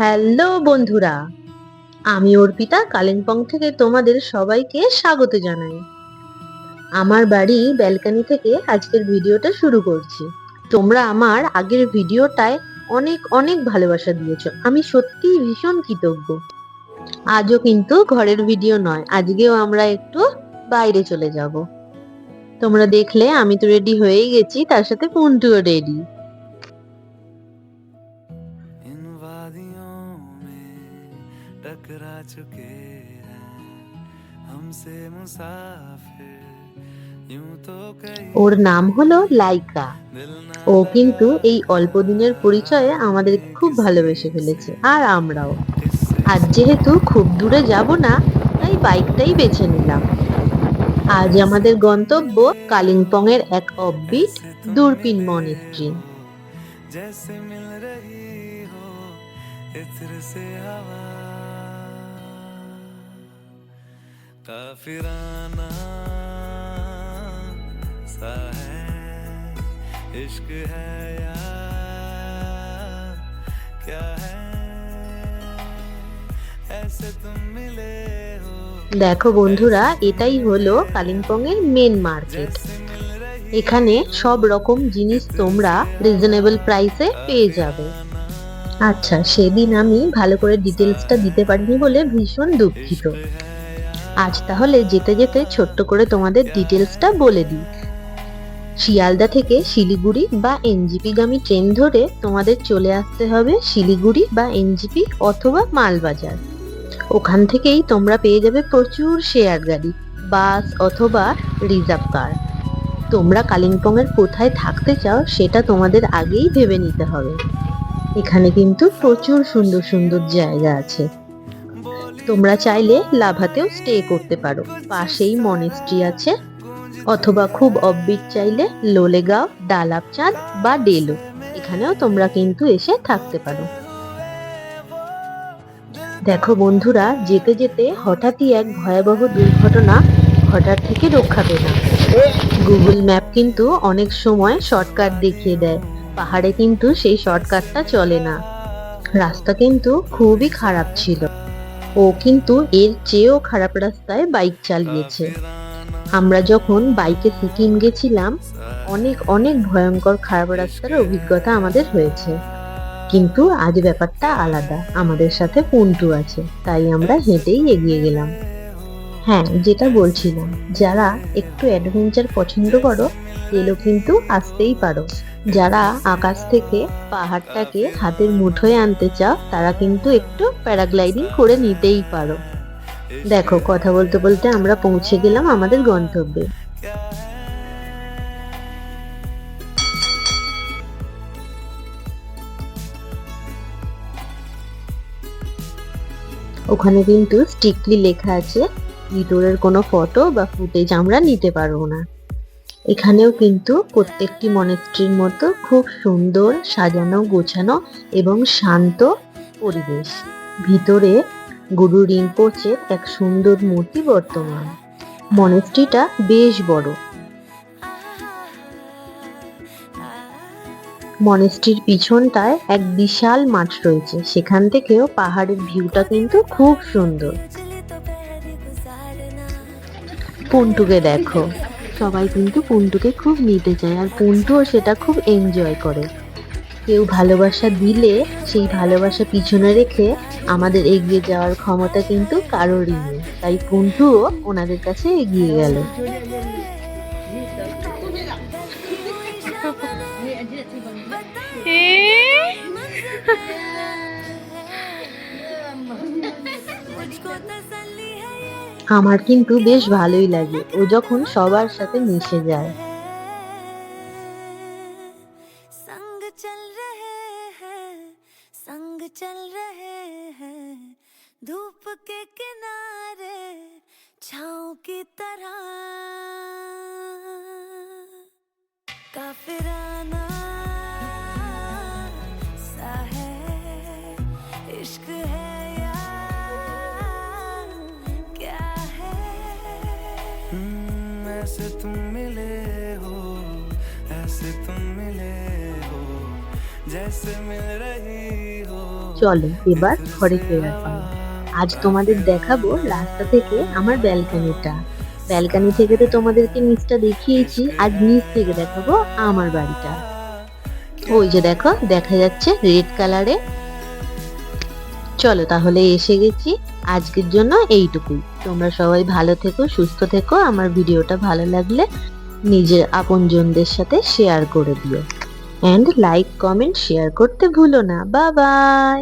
Hello বন্ধুরা, আমি অর্পিতা কালিম্পং থেকে তোমাদের সবাইকে স্বাগত জানাই। আমার বাড়ি ব্যালকানি থেকে আজকের ভিডিওটা শুরু করছি। তোমরা আমার আগের ভিডিওটায় অনেক অনেক ভালোবাসা দিয়েছ, আমি সত্যিই ভীষণ কৃতজ্ঞ। আজও কিন্তু ঘরের ভিডিও নয়, আজকেও আমরা একটু বাইরে চলে যাব। তোমরা দেখলে আমি তো রেডি হয়েই গেছি, তার সাথে পুন্টুও রেডি टकरा चुके हैं हमसे मुसाफिर यूं तो कई ওর নাম হলো লাইকা दिल ना ও কিন্তু এই অল্প দিনের পরিচয়ে আমাদের খুব ভালোবেসে ফেলেছে আর আমরাও इससे আজ যেহেতু খুব দূরে যাব না তাই বাইকটাই বেছে নিলাম আজ আমাদের গন্তব্য কালিম্পং এর এক অববিট দূরপিন মনেস্ট্রি जैसे मिल रही हो इत्र से हवा काफिराना सा है इश्क है या क्या है ऐसे तुम मिले हो দেখো বন্ধুরা এটাই হলো কালিম্পং এর মেন মার্কেট जैसे मिल रही এখানে সব রকম জিনিস তোমরা রিজনেবল প্রাইসে পেয়ে যাবে আচ্ছা সেদিন আমি ভালো করে ডিটেলসটা দিতে পারিনি বলে ভীষণ দুঃখিত আজ তাহলে যেতে যেতে ছোট্ট করে তোমাদের ডিটেলসটা বলে দিই। শিয়ালদা থেকে শিলিগুড়ি বা এনজিপি গামী ট্রেন ধরে তোমাদের চলে আসতে হবে শিলিগুড়ি বা এনজিপি অথবা মালবাজার। ওখান থেকেই তোমরা পেয়ে যাবে প্রচুর শেয়ার গাড়ি, বাস অথবা রিজার্ভ কার। তোমরা কালিম্পংয়ের কোথায় থাকতে চাও সেটা তোমাদের আগেই ভেবে নিতে হবে। এখানে কিন্তু প্রচুর সুন্দর সুন্দর জায়গা আছে। তোমরা চাইলে লাভাতেও স্টে করতে পারো। পাশেই মনেস্ট্রি আছে। অথবা খুব অববিট চাইলে লোলেগাঁও ডালাপচাঁদ বা ডেলো এখানেও তোমরা কিন্তু এসে থাকতে পারো। দেখো বন্ধুরা, যেতে যেতে হঠাৎই এক ভয়াবহ দুর্ঘটনা ঘটার থেকে রক্ষা পেলাম গুগল ম্যাপ কিন্তু অনেক সময় শর্টকাট দেখিয়ে দেয়। পাহাড়ে কিন্তু সেই শর্টকাটটা চলে না। রাস্তা কিন্তু খুবই খারাপ ছিল। ও কিন্তু এর চেয়েও খারাপ রাস্তায় বাইক চালিয়েছে। আমরা যখন বাইকে সিকিম গেছিলাম, অনেক অনেক ভয়ঙ্কর খারাপ রাস্তার অভিজ্ঞতা আমাদের হয়েছে। কিন্তু আজ ব্যাপারটা আলাদা, আমাদের সাথে পন্টু আছে, তাই আমরা হেঁটেই এগিয়ে গেলাম। হ্যাঁ যেটা বলছিলাম, যারা একটু অ্যাডভেঞ্চার পছন্দ করো, এলো কিন্তু আসতেই পারো। যারা আকাশ থেকে পাহাড়টাকে হাতের মুঠোয় আনতে চাও, তারা কিন্তু একটু প্যারাগ্লাইডিং করে নিতেই পারো। দেখো, কথা বলতে বলতে আমরা পৌঁছে গেলাম আমাদের গন্তব্যে। ওখানে কিন্তু স্ট্রিক্টলি লেখা আছে, ভিতরের কোনো ফটো বা ফুটেজ আমরা নিতে পারব না। এখানেও কিন্তু প্রত্যেকটি মনেস্ট্রির মতো খুব সুন্দর সাজানো গোছানো এবং শান্ত পরিবেশ। ভিতরে গুরু রিম্পোচের এক সুন্দর মূর্তি বর্তমান। মনেস্ট্রিটা বেশ বড়। মনেস্ট্রির পিছনটায় এক বিশাল মাঠ রয়েছে। সেখান থেকেও পাহাড়ের ভিউটা কিন্তু খুব সুন্দর। পুন্টুকে দেখো। সবাই কিন্তু পুন্টুকে খুব নিতে চায় আর পুন্টুও সেটা খুব এনজয় করে। কেউ ভালোবাসা দিলে, সেই ভালোবাসা পিছনে রেখে আমাদের এগিয়ে যাওয়ার ক্ষমতা কিন্তু কারোরই নেই। তাই পুন্টুও ওনাদের কাছে এগিয়ে গেল। আমার কিন্তু বেশ ভালোই লাগে। ও যখন সবার সাথে মিশে যায়। চল রহে হ্যাঁ, চল হ্যাঁ। কিনারে ऐसे तुम मिले हो ऐसे तुम मिले हो जैसे मिल रही हो চলো এবার ঘরে ফেরার পালা আজ তোমাদের দেখাবো রাস্তা থেকে আমার ব্যালকনিটা ব্যালকনি থেকে তো তোমাদেরকে নিচটা দেখিয়েছি আজ নিচ থেকে দেখাবো আমার বাড়িটা ওই যে দেখো দেখা যাচ্ছে রেড কালারে চলো তাহলে এসে গেছি। আজকের জন্য এইটুকুই। তোমরা সবাই ভালো থেকো, সুস্থ থেকো। আমার ভিডিওটা ভালো লাগলে নিজের আপনজনদের সাথে শেয়ার করে দিও। অ্যান্ড লাইক কমেন্ট শেয়ার করতে ভুলো না। বা বাই